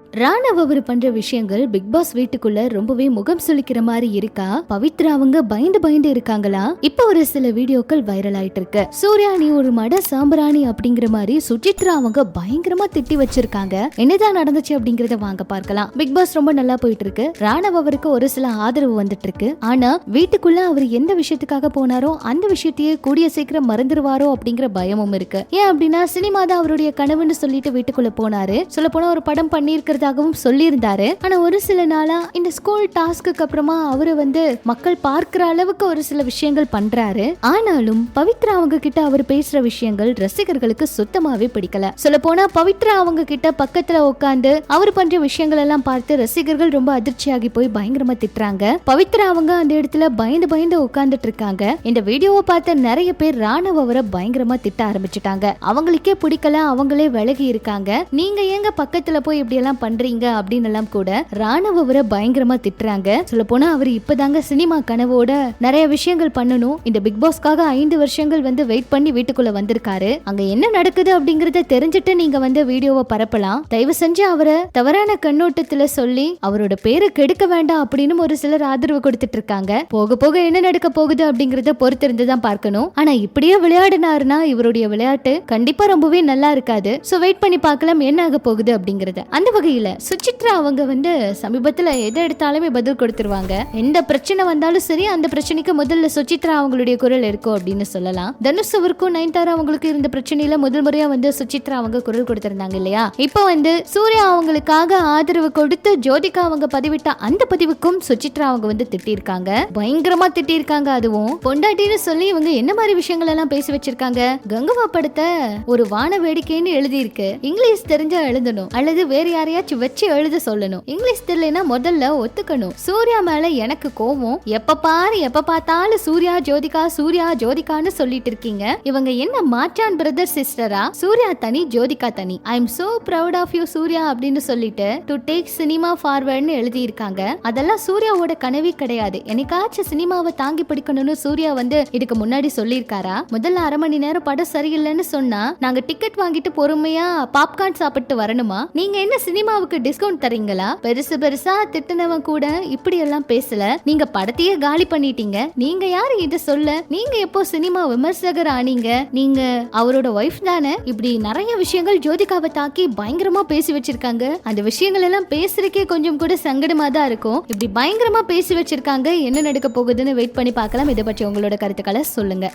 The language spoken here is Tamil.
ராணவ் அவர் பண்ற விஷயங்கள் பிக் பாஸ் வீட்டுக்குள்ள ரொம்பவே முகம் சுளிக்கிற மாதிரி இருக்கா? பவித்ரா அவங்க பயந்து பயந்து இருக்காங்களா? இப்ப ஒரு சில வீடியோக்கள் வைரல் ஆயிட்டு இருக்கு சூர்யா நீ ஒரு மட சாம்பிராணி அப்படிங்கிற மாதிரி சுஜித்ரா அவங்க பயங்கரமா திட்டி வச்சிருக்காங்க. என்னதான் நடந்துச்சு அப்படிங்கறத வாங்க பார்க்கலாம். பிக் பாஸ் ரொம்ப நல்லா போயிட்டு இருக்கு ராணவ் அவருக்கு ஒரு சில ஆதரவு வந்துட்டு இருக்கு ஆனா வீட்டுக்குள்ள அவர் எந்த விஷயத்துக்காக போனாரோ அந்த விஷயத்தையே கூடிய சீக்கிரம் மறந்துடுவாரோ அப்படிங்கிற பயமும் இருக்கு. ஏன் அப்படின்னா சினிமா தான் அவருடைய கனவுன்னு சொல்லிட்டு வீட்டுக்குள்ள போனாரு. சொல்ல போனா ஒரு படம் இருக்கிறதாகவும் சொல்லியிருந்தாரு. ஆனா ஒரு சில நாளா இந்த ஸ்கூல் டாஸ்க்கு அப்புறமா அவரு வந்து மக்கள் பார்க்கிற அளவுக்கு ஒரு சில விஷயங்கள் பண்றாரு. ஆனாலும் பவித்ரா அவங்க கிட்ட அவர் பேசுற விஷயங்கள் ரசிகர்களுக்கு சுத்தமாவே பிடிக்கல. சொல்ல போனா பவித்ரா அவங்க கிட்ட பக்கத்துல உட்காந்து அவர் பண்ற விஷயங்கள் எல்லாம் பார்த்து ரசிகர்கள் ரொம்ப அதிர்ச்சியாகி போய் பயங்கரமா திட்டுறாங்க. பவித்ரா அவங்க அந்த இடத்துல பயந்து பயந்து உட்கார்ந்துட்டு இருக்காங்க. இந்த வீடியோவை பார்த்த நிறைய பேர் ராணுவ அவரை பயங்கரமா திட்ட ஆரம்பிச்சுட்டாங்க. அவங்களுக்கே பிடிக்கல அவங்களே விலகி இருக்காங்க. நீங்க ஏங்க பக்கத்துல போய் இப்படி எல்லாம் பண்றீங்க அப்படின்னு எல்லாம் கூட ராணுவ அவரை பயங்கரமா திட்டுறாங்க. சொல்ல போனா அவர் இப்பதாங்க சினிமா கனவோட நிறைய விஷயங்கள் பண்ணணும். இந்த பிக் பாஸ்க்காக ஐந்து வருஷங்கள் வந்து வெயிட் பண்ணி வீட்டுக்குள்ள வந்திருக்காரு. அங்க என்ன நடக்குது அப்படிங்கறத தெரிஞ்சுட்டு நீங்க வந்து வீடியோவை பரப்பலாம். தயவு செஞ்சு அவரை தவறான கண்ணோட்டத்துல சொல்லி அவரோட பேரை கெடுக்க வேண்டாம் அப்படின்னு ஒரு சிலர் ஆதரவு கொடுத்துட்டு இருக்காங்க. போக போக என்ன நடக்க போகுது அப்படிங்கறத பொறுத்திருந்து தான் பார்க்கணும். ஆனா இப்படியே விளையாடினாருன்னா இவருடைய விளையாட்டு கண்டிப்பா ரொம்பவே நல்லா இருக்காது. சோ வெயிட் பண்ணி பார்க்கலாம் என்ன ஆக போகுது அப்படிங்கறத. அந்த மாதிரி இல்லை சுச்சித்ரா அவங்க வந்து சமீபத்தில் எதை எடுத்தாலுமே பதில் கொடுத்துருவாங்க. எந்த பிரச்சனை வந்தாலும் சரி அந்த பிரச்சனைக்கு முதல்ல சுச்சித்ரா அவங்களுடைய குரல் இருக்கும் அப்படின்னு சொல்லலாம். தனுஷ் அவருக்கும் நயன்தாரா அவங்களுக்கு இருந்த பிரச்சனையில முதல் முறையா வந்து சுச்சித்ரா அவங்க குரல் கொடுத்திருந்தாங்க இல்லையா? இப்போ வந்து சூர்யா அவங்களுக்காக ஆதரவு கொடுத்து ஜோதிகா அவங்க பதிவிட்ட அந்த பதிவுக்கும் சுச்சித்ரா அவங்க வந்து திட்டிருக்காங்க. பயங்கரமா திட்டிருக்காங்க அதுவும். பொண்டாட்டின்னு சொல்லி இவங்க என்ன மாதிரி விஷயங்கள் எல்லாம் பேசி வச்சிருக்காங்க? கங்கவா படத்தை ஒரு வான வேடிக்கைன்னு எழுதியிருக்கு. இங்கிலீஷ் தெரிஞ்சா எழுதணும். அல்லது வேற யாரையாச்சும் வச்சு எழுத சொல்லணும். இங்கிலீஷ் தெரியலனா முதல்ல ஒத்துக்கணும். சூர்யா மேல எனக்கு கோவம். எப்ப பாரு எப்ப பார்த்தாலும் சூர்யா ஜோதிகா சூர்யா ஜோதிகான்னு சொல்லிட்டு இருக்கீங்க. இவங்க என்ன மாற்றான் பிரதர் சிஸ்டரா சூர்யா தனி ஜோதிகா தனி. I am so proud of you Surya அப்படின்னு சொல்லிட்டு டு டேக் சினிமா ஃபார்வர்ட்னு எழுதியிருக்காங்க. அதெல்லாம் சூர்யாவோட கனவே கிடையாது. என்னைக்காச்சும் சினிமாவை தாங்கி பிடிக்கணும்னு சூர்யா வந்து இதுக்கு முன்னாடி சொல்லியிருக்காரா? முதல்ல அரை மணி நேரம் படம் சரியில்லைன்னு சொன்னா நாங்க டிக்கெட் வாங்கிட்டு பொறுமையா பாப்கார்ன் சாப்பிட்டு வரணுமா? நீங்க என்ன சினிமாவுக்கு டிஸ்கவுண்ட் தரீங்களா? பெருசு பெருசா திட்டுனவன் கூட இப்படி எல்லாம் பேசல. நீங்க படத்தையே காலி பண்ணிட்டீங்க. நீங்க யாரு இதை சொல்ல? நீங்க எப்போ சினிமா விமர்சகர் ஆனீங்க? நீங்க அவரோட ஒய்ஃப் தானே? இப்படி நிறைய விஷயங்கள் ஜோதிகாவை தாக்கி பயங்கரமா பேசி வச்சிருக்காங்க. அந்த விஷயங்கள் எல்லாம் பேசுறதுக்கே கொஞ்சம் கூட சங்கடமா தான் இருக்கும். இப்படி பயங்கரமா பேசி வச்சிருக்காங்க. என்ன நடக்க போகுதுன்னு வெயிட் பண்ணி பார்க்கலாம். இதை பற்றி உங்களோட கருத்துக்களை சொல்லுங்க.